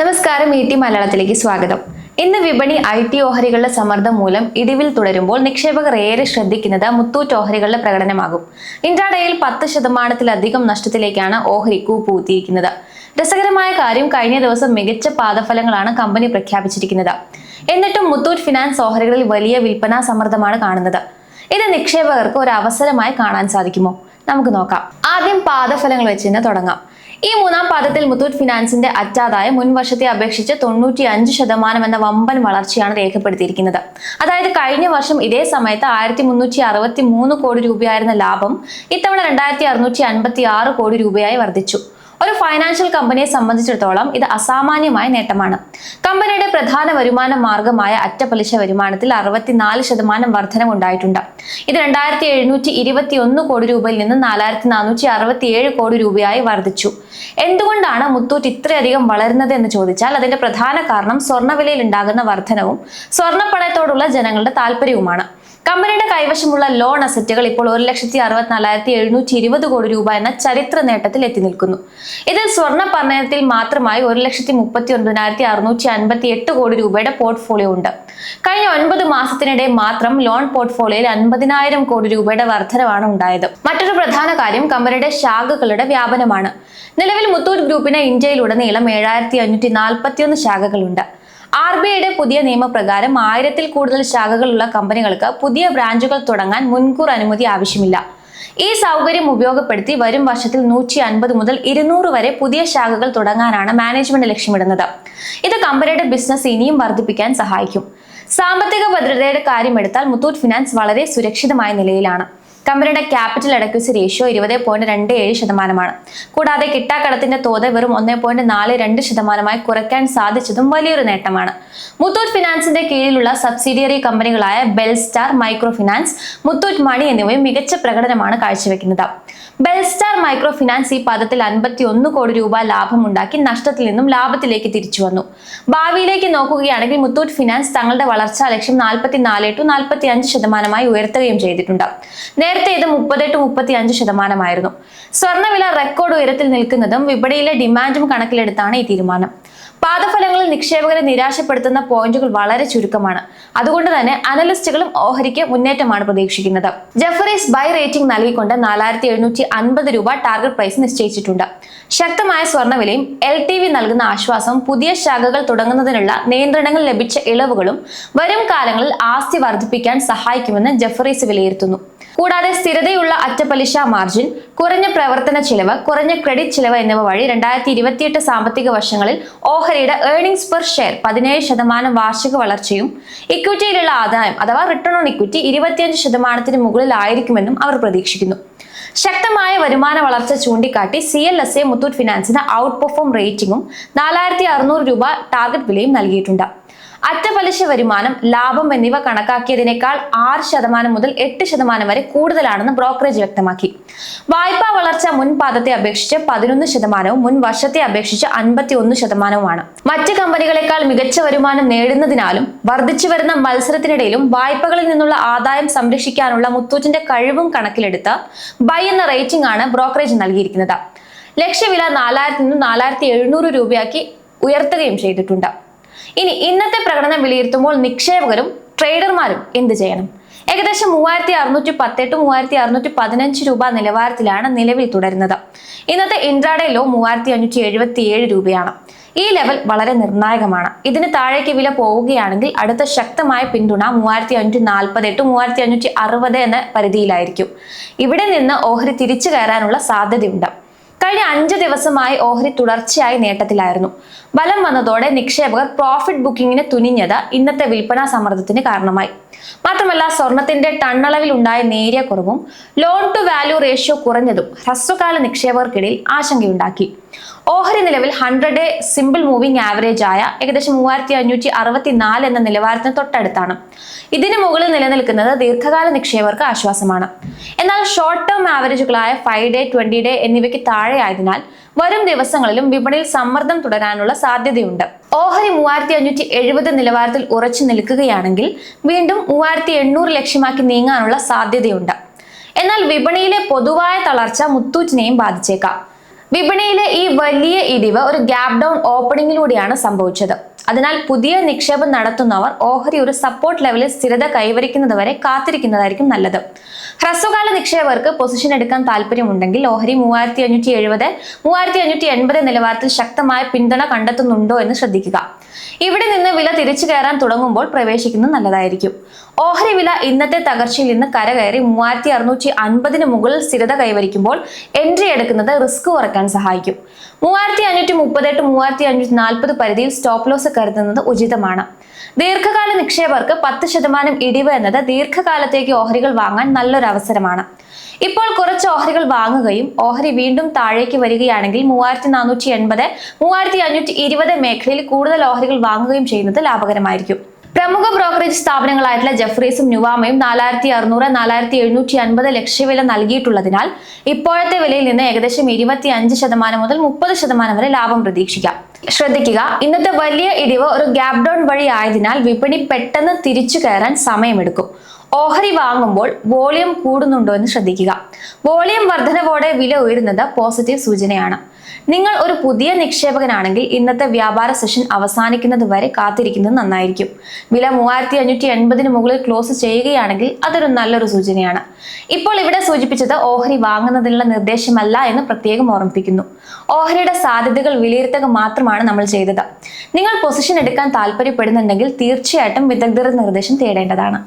നമസ്കാരം E T മലയാളത്തിലേക്ക് സ്വാഗതം. ഇന്ന് വിപണി ഐ ടി ഓഹരികളുടെ സമ്മർദ്ദം മൂലം ഇടിവിൽ തുടരുമ്പോൾ നിക്ഷേപകർ ഏറെ ശ്രദ്ധിക്കുന്നത് മുത്തൂറ്റ് ഓഹരികളുടെ പ്രകടനമാകും. ഇൻട്രാഡേയിൽ പത്ത് ശതമാനത്തിലധികം നഷ്ടത്തിലേക്കാണ് ഓഹരി കൂപ്പുകുത്തിയിരിക്കുന്നത്. രസകരമായ കാര്യം കഴിഞ്ഞ ദിവസം മികച്ച പാദഫലങ്ങളാണ് കമ്പനി പ്രഖ്യാപിച്ചിരിക്കുന്നത്. എന്നിട്ടും മുത്തൂറ്റ് ഫിനാൻസ് ഓഹരികളിൽ വലിയ വിൽപ്പനാ സമ്മർദ്ദമാണ് കാണുന്നത്. ഇത് നിക്ഷേപകർക്ക് ഒരു അവസരമായി കാണാൻ സാധിക്കുമോ? നമുക്ക് നോക്കാം. ആദ്യം പാദഫലങ്ങൾ വെച്ച് തന്നെ തുടങ്ങാം. ഈ മൂന്നാം പാദത്തിൽ മുത്തൂറ്റ് ഫിനാൻസിന്റെ അറ്റാദായം മുൻ വർഷത്തെ അപേക്ഷിച്ച് തൊണ്ണൂറ്റി അഞ്ച് ശതമാനം എന്ന വമ്പൻ വളർച്ചയാണ് രേഖപ്പെടുത്തിയിരിക്കുന്നത്. അതായത് കഴിഞ്ഞ വർഷം ഇതേ സമയത്ത് ആയിരത്തി മുന്നൂറ്റി അറുപത്തി മൂന്ന് കോടി രൂപയായിരുന്ന ലാഭം ഇത്തവണ രണ്ടായിരത്തി അറുന്നൂറ്റി അൻപത്തി ആറ് കോടി രൂപയായി വർദ്ധിച്ചു. ഒരു ഫൈനാൻഷ്യൽ കമ്പനിയെ സംബന്ധിച്ചിടത്തോളം ഇത് അസാമാന്യമായ നേട്ടമാണ്. കമ്പനിയുടെ പ്രധാന വരുമാന മാർഗമായ അറ്റപലിശ വരുമാനത്തിൽ അറുപത്തിനാല് ശതമാനം വർധനവുണ്ടായിട്ടുണ്ട് ഇത് രണ്ടായിരത്തി എഴുന്നൂറ്റി ഇരുപത്തി ഒന്ന് കോടി രൂപയിൽ നിന്ന് നാലായിരത്തി നാനൂറ്റി അറുപത്തി ഏഴ് കോടി രൂപയായി വർദ്ധിച്ചു എന്തുകൊണ്ടാണ് മുത്തൂറ്റ് ഇത്രയധികം വളരുന്നത് എന്ന് ചോദിച്ചാൽ അതിന്റെ പ്രധാന കാരണം സ്വർണവിലയിൽ ഉണ്ടാകുന്ന വർധനവും സ്വർണപ്പണയത്തോടുള്ള ജനങ്ങളുടെ താല്പര്യവുമാണ്. കമ്പനിയുടെ കൈവശമുള്ള ലോൺ അസറ്റുകൾ ഇപ്പോൾ ഒരു ലക്ഷത്തി അറുപത്തിനാലായിരത്തി എഴുന്നൂറ്റി ഇരുപത് കോടി രൂപ എന്ന ചരിത്ര നേട്ടത്തിൽ എത്തി നിൽക്കുന്നു. ഇതിൽ സ്വർണ പണയത്തിൽ മാത്രമായി ഒരു ലക്ഷത്തി മുപ്പത്തി ഒൻപതിനായിരത്തി അറുന്നൂറ്റി അൻപത്തി എട്ട് കോടി രൂപയുടെ പോർട്ട്ഫോളിയോ ഉണ്ട്. കഴിഞ്ഞ ഒൻപത് മാസത്തിനിടെ മാത്രം ലോൺ പോർട്ട്ഫോളിയോയിൽ അൻപതിനായിരം കോടി രൂപയുടെ വർധനവാണ് ഉണ്ടായത്. മറ്റൊരു പ്രധാന കാര്യം കമ്പനിയുടെ ശാഖകളുടെ വ്യാപനമാണ്. നിലവിൽ മുത്തൂറ്റ് ഗ്രൂപ്പിന് ഇന്ത്യയിലുടനീളം ഏഴായിരത്തി അഞ്ഞൂറ്റി നാൽപ്പത്തിയൊന്ന് ശാഖകളുണ്ട്. ആർ ബി ഐയുടെ പുതിയ നിയമപ്രകാരം ആയിരത്തിൽ കൂടുതൽ ശാഖകളുള്ള കമ്പനികൾക്ക് പുതിയ ബ്രാഞ്ചുകൾ തുടങ്ങാൻ മുൻകൂർ അനുമതി ആവശ്യമില്ല. ഈ സൗകര്യം ഉപയോഗപ്പെടുത്തി വരും വർഷത്തിൽ നൂറ്റി അൻപത് മുതൽ ഇരുന്നൂറ് വരെ പുതിയ ശാഖകൾ തുടങ്ങാനാണ് മാനേജ്മെന്റ് ലക്ഷ്യമിടുന്നത്. ഇത് കമ്പനിയുടെ ബിസിനസ് ഇനിയും വർദ്ധിപ്പിക്കാൻ സഹായിക്കും. സാമ്പത്തിക ഭദ്രതയുടെ കാര്യമെടുത്താൽ മുത്തൂറ്റ് ഫിനാൻസ് വളരെ സുരക്ഷിതമായ നിലയിലാണ്. കമ്പനിയുടെ ക്യാപിറ്റൽ അഡക്വസി റേഷ്യോ ഇരുപത് പോയിന്റ് രണ്ട് ഏഴ് ശതമാനമാണ്. കൂടാതെ കിട്ടാക്കടത്തിന്റെ തോത് വെറും ഒന്ന് പോയിന്റ് നാല് രണ്ട് ശതമാനമായി കുറയ്ക്കാൻ സാധിച്ചതും വലിയൊരു നേട്ടമാണ്. മുത്തൂറ്റ് ഫിനാൻസിന്റെ കീഴിലുള്ള subsidiary കമ്പനികളായ Belstar micro finance Muthoot money എന്നിവയും മികച്ച പ്രകടനമാണ് കാഴ്ചവെക്കുന്നത്. ബെൽസ്റ്റാർ മൈക്രോ ഫിനാൻസ് ഈ പദത്തിൽ അൻപത്തി ഒന്ന് കോടി രൂപ ലാഭമുണ്ടാക്കി നഷ്ടത്തിൽ നിന്നും ലാഭത്തിലേക്ക് തിരിച്ചു വന്നു. ഭാവിയിലേക്ക് നോക്കുകയാണെങ്കിൽ മുത്തൂറ്റ് ഫിനാൻസ് തങ്ങളുടെ വളർച്ചാ ലക്ഷ്യം നാൽപ്പത്തി നാല് ടു നാൽപ്പത്തി അഞ്ച് ശതമാനമായി ഉയർത്തുകയും ചെയ്തിട്ടുണ്ട്. നേരത്തെ ഇത് മുപ്പത് ടു മുപ്പത്തി അഞ്ച് ശതമാനമായിരുന്നു. സ്വർണവില റെക്കോർഡ് ഉയരത്തിൽ നിൽക്കുന്നതും വിപണിയിലെ ഡിമാൻഡും കണക്കിലെടുത്താണ് ഈ തീരുമാനം. പാദഫലങ്ങളിൽ നിക്ഷേപകരെ നിരാശപ്പെടുത്തുന്ന പോയിന്റുകൾ വളരെ ചുരുക്കമാണ്. അതുകൊണ്ട് തന്നെ അനലിസ്റ്റുകളും ഓഹരിക്ക് മുന്നേറ്റമാണ് പ്രതീക്ഷിക്കുന്നത്. ജഫറീസ് ബൈ റേറ്റിംഗ് നൽകിക്കൊണ്ട് നാലായിരത്തി എഴുന്നൂറ്റി അൻപത് രൂപ ടാർഗറ്റ് പ്രൈസ് നിശ്ചയിച്ചിട്ടുണ്ട്. ശക്തമായ സ്വർണവിലയും എൽ ടി വി നൽകുന്ന ആശ്വാസവും പുതിയ ശാഖകൾ തുടങ്ങുന്നതിനുള്ള നിയന്ത്രണങ്ങൾ ലഭിച്ച ഇളവുകളും വരും കാലങ്ങളിൽ ആസ്തി വർദ്ധിപ്പിക്കാൻ സഹായിക്കുമെന്ന് ജഫറീസ് വിലയിരുത്തുന്നു. കൂടാതെ സ്ഥിരതയുള്ള അറ്റപലിശ മാർജിൻ കുറഞ്ഞ പ്രവർത്തന ചിലവ് കുറഞ്ഞ ക്രെഡിറ്റ് ചിലവ് എന്നിവ വഴി രണ്ടായിരത്തി ഇരുപത്തിയെട്ട് സാമ്പത്തിക വർഷങ്ങളിൽ ഓഹരിയുടെ ഏർണിംഗ്സ് പെർ ഷെയർ പതിനേഴ് ശതമാനം വാർഷിക വളർച്ചയും ഇക്വിറ്റിയിലുള്ള ആദായം അഥവാ റിട്ടേൺ ഓൺ ഇക്വിറ്റി ഇരുപത്തിയഞ്ച് ശതമാനത്തിന് മുകളിലായിരിക്കുമെന്നും അവർ പ്രതീക്ഷിക്കുന്നു. ശക്തമായ വരുമാന വളർച്ച ചൂണ്ടിക്കാട്ടി C L S A Muthoot ഫിനാൻസിന് outperform റേറ്റിംഗും നാലായിരത്തി അറുന്നൂറ് രൂപ ടാർഗറ്റ് വിലയും നൽകിയിട്ടുണ്ട്. അറ്റപലിശ വരുമാനം ലാഭം എന്നിവ കണക്കാക്കിയതിനേക്കാൾ ആറ് ശതമാനം മുതൽ എട്ട് ശതമാനം വരെ കൂടുതലാണെന്ന് ബ്രോക്കറേജ് വ്യക്തമാക്കി. വായ്പാ വളർച്ച മുൻപാദത്തെ അപേക്ഷിച്ച് പതിനൊന്ന് ശതമാനവും മുൻ വർഷത്തെ അപേക്ഷിച്ച് അൻപത്തി ഒന്ന് ശതമാനവുമാണ്. മറ്റ് കമ്പനികളെക്കാൾ മികച്ച വരുമാനം നേടുന്നതിനാലും വർദ്ധിച്ചു വരുന്ന മത്സരത്തിനിടയിലും വായ്പകളിൽ നിന്നുള്ള ആദായം സംരക്ഷിക്കാനുള്ള മുത്തൂറ്റിന്റെ കഴിവും കണക്കിലെടുത്ത് ബൈ എന്ന റേറ്റിംഗ് ആണ് ബ്രോക്കറേജ് നൽകിയിരിക്കുന്നത്. ലക്ഷ്യവില നാലായിരത്തി നിന്ന് നാലായിരത്തി എഴുന്നൂറ് രൂപയാക്കി ഉയർത്തുകയും ചെയ്തിട്ടുണ്ട്. ഇനി ഇന്നത്തെ പ്രകടനം വിലയിരുത്തുമ്പോൾ നിക്ഷേപകരും ട്രേഡർമാരും എന്ത് ചെയ്യണം? ഏകദേശം മൂവായിരത്തി അറുന്നൂറ്റി പത്തെട്ട് മൂവായിരത്തി അറുന്നൂറ്റി പതിനഞ്ച് രൂപ നിലവാരത്തിലാണ് നിലവിൽ തുടരുന്നത്. ഇന്നത്തെ ഇൻട്രാഡേ ലോ മൂവായിരത്തി അഞ്ഞൂറ്റി എഴുപത്തി ഏഴ് രൂപയാണ്. ഈ ലെവൽ വളരെ നിർണായകമാണ്. ഇതിന് താഴേക്ക് വില പോവുകയാണെങ്കിൽ അടുത്ത ശക്തമായ പിന്തുണ മൂവായിരത്തി അഞ്ഞൂറ്റി നാൽപ്പത് എട്ട് മൂവായിരത്തി അഞ്ഞൂറ്റി അറുപത് എന്ന പരിധിയിലായിരിക്കും. ഇവിടെ നിന്ന് ഓഹരി തിരിച്ചു കയറാനുള്ള സാധ്യതയുണ്ട്. കഴിഞ്ഞ അഞ്ച് ദിവസമായി ഓഹരി തുടർച്ചയായി നേട്ടത്തിലായിരുന്നു. ബലം വന്നതോടെ നിക്ഷേപകർ പ്രോഫിറ്റ് ബുക്കിങ്ങിന് തുനിഞ്ഞത് ഇന്നത്തെ വിൽപ്പനാ സമ്മർദ്ദത്തിന് കാരണമായി. മാത്രമല്ല സ്വർണത്തിന്റെ ടണ്ണളവിൽ ഉണ്ടായ നേരിയ കുറവും ലോൺ ടു വാല്യൂ റേഷ്യോ കുറഞ്ഞതും ഹ്രസ്വകാല നിക്ഷേപകർക്കിടയിൽ ആശങ്കയുണ്ടാക്കി. ഓഹരി നിലവിൽ hundred day simple moving average ആയ ഏകദേശം മൂവായിരത്തി അഞ്ഞൂറ്റി അറുപത്തി നാല് എന്ന നിലവാരത്തിന് തൊട്ടടുത്താണ്. ഇതിന് മുകളിൽ നിലനിൽക്കുന്നത് ദീർഘകാല നിക്ഷേപകർക്ക് ആശ്വാസമാണ്. എന്നാൽ ഷോർട്ട് ടേം ആവറേജുകളായ ഫൈവ് ഡേ ട്വന്റി ഡേ എന്നിവയ്ക്ക് താഴെയായതിനാൽ വരും ദിവസങ്ങളിലും വിപണിയിൽ സമ്മർദ്ദം തുടരാനുള്ള സാധ്യതയുണ്ട്. ഓഹരി മൂവായിരത്തി അഞ്ഞൂറ്റി എഴുപത് നിലവാരത്തിൽ ഉറച്ചു നിൽക്കുകയാണെങ്കിൽ വീണ്ടും മൂവായിരത്തി എണ്ണൂറ് ലക്ഷ്യമാക്കി നീങ്ങാനുള്ള സാധ്യതയുണ്ട്. എന്നാൽ വിപണിയിലെ പൊതുവായ തളർച്ച മുത്തൂറ്റിനെയും ബാധിച്ചേക്കാം. വിപണിയിലെ ഈ വലിയ ഇടിവ് ഒരു ഗ്യാപ് ഡൗൺ ഓപ്പണിംഗിലൂടെയാണ് സംഭവിച്ചത്. അതിനാൽ പുതിയ നിക്ഷേപം നടത്തുന്നവർ ഓഹരി ഒരു സപ്പോർട്ട് ലെവലിൽ സ്ഥിരത കൈവരിക്കുന്നതുവരെ കാത്തിരിക്കുന്നതായിരിക്കും നല്ലത്. ഹ്രസ്വകാല നിക്ഷേപകർക്ക് പൊസിഷൻ എടുക്കാൻ താല്പര്യമുണ്ടെങ്കിൽ ഓഹരി മൂവായിരത്തി അഞ്ഞൂറ്റി എഴുപത് മൂവായിരത്തി അഞ്ഞൂറ്റി എൺപത് നിലവാരത്തിൽ ശക്തമായ പിന്തുണ കണ്ടെത്തുന്നുണ്ടോ എന്ന് ശ്രദ്ധിക്കുക. ഇവിടെ നിന്ന് വില തിരിച്ചു കയറാൻ തുടങ്ങുമ്പോൾ പ്രവേശിക്കുന്നത് നല്ലതായിരിക്കും. ഓഹരി വില ഇന്നത്തെ തകർച്ചയിൽ നിന്ന് കരകയറി മൂവായിരത്തി അറുന്നൂറ്റി അൻപതിന് മുകളിൽ സ്ഥിരത കൈവരിക്കുമ്പോൾ എൻട്രി എടുക്കുന്നത് റിസ്ക് കുറയ്ക്കാൻ സഹായിക്കും. മൂവായിരത്തി അഞ്ഞൂറ്റി മുപ്പത്തെട്ട് മൂവായിരത്തി അഞ്ഞൂറ്റി നാൽപ്പത് പരിധിയിൽ സ്റ്റോപ്പ് ലോസ് കരുതുന്നത് ഉചിതമാണ്. ദീർഘകാല നിക്ഷേപകർക്ക് പത്ത് ശതമാനം ഇടിവ് എന്നത് ദീർഘകാലത്തേക്ക് ഓഹരികൾ വാങ്ങാൻ നല്ലൊരു അവസരമാണ്. ഇപ്പോൾ കുറച്ച് ഓഹരികൾ വാങ്ങുകയും ഓഹരി വീണ്ടും താഴേക്ക് വരികയാണെങ്കിൽ മൂവായിരത്തി നാനൂറ്റി എൺപത് മൂവായിരത്തി അഞ്ഞൂറ്റി ഇരുപത് മേഖലയിൽ കൂടുതൽ ഓഹരികൾ വാങ്ങുകയും ചെയ്യുന്നത് ലാഭകരമായിരിക്കും. പ്രമുഖ ബ്രോക്കറേജ് സ്ഥാപനങ്ങളായിട്ടുള്ള ജെഫ്രീസും നുവാമയും നാലായിരത്തി അറുന്നൂറ് നാലായിരത്തി എഴുന്നൂറ്റി അൻപത് ലക്ഷ്യവില നൽകിയിട്ടുള്ളതിനാൽ ഇപ്പോഴത്തെ വിലയിൽ നിന്ന് ഏകദേശം ഇരുപത്തി അഞ്ച് ശതമാനം മുതൽ മുപ്പത് ശതമാനം വരെ ലാഭം പ്രതീക്ഷിക്കാം. ശ്രദ്ധിക്കുക ഇന്നത്തെ വലിയ ഇടിവ് ഒരു ഗ്യാപ് ഡൗൺ വഴി ആയതിനാൽ വിപണി പെട്ടെന്ന് തിരിച്ചു കയറാൻ സമയമെടുക്കും. ഓഹരി വാങ്ങുമ്പോൾ വോളിയം കൂടുന്നുണ്ടോ എന്ന് ശ്രദ്ധിക്കുക. വോളിയം വർധനവോടെ വില ഉയരുന്നത് പോസിറ്റീവ് സൂചനയാണ്. നിങ്ങൾ ഒരു പുതിയ നിക്ഷേപകനാണെങ്കിൽ ഇന്നത്തെ വ്യാപാര സെഷൻ അവസാനിക്കുന്നത് വരെ കാത്തിരിക്കുന്നത് നന്നായിരിക്കും. വില മൂവായിരത്തി അഞ്ഞൂറ്റി എൺപതിന് മുകളിൽ ക്ലോസ് ചെയ്യുകയാണെങ്കിൽ അതൊരു നല്ലൊരു സൂചനയാണ്. ഇപ്പോൾ ഇവിടെ സൂചിപ്പിച്ചത് ഓഹരി വാങ്ങുന്നതിനുള്ള നിർദ്ദേശമല്ല എന്ന് പ്രത്യേകം ഓർമ്മിപ്പിക്കുന്നു. ഓഹരിയുടെ സാധ്യതകൾ വിലയിരുത്തുക മാത്രമാണ് നമ്മൾ ചെയ്തത്. നിങ്ങൾ പൊസിഷൻ എടുക്കാൻ താല്പര്യപ്പെടുന്നുണ്ടെങ്കിൽ തീർച്ചയായിട്ടും വിദഗ്ധരുടെ നിർദ്ദേശം തേടേണ്ടതാണ്.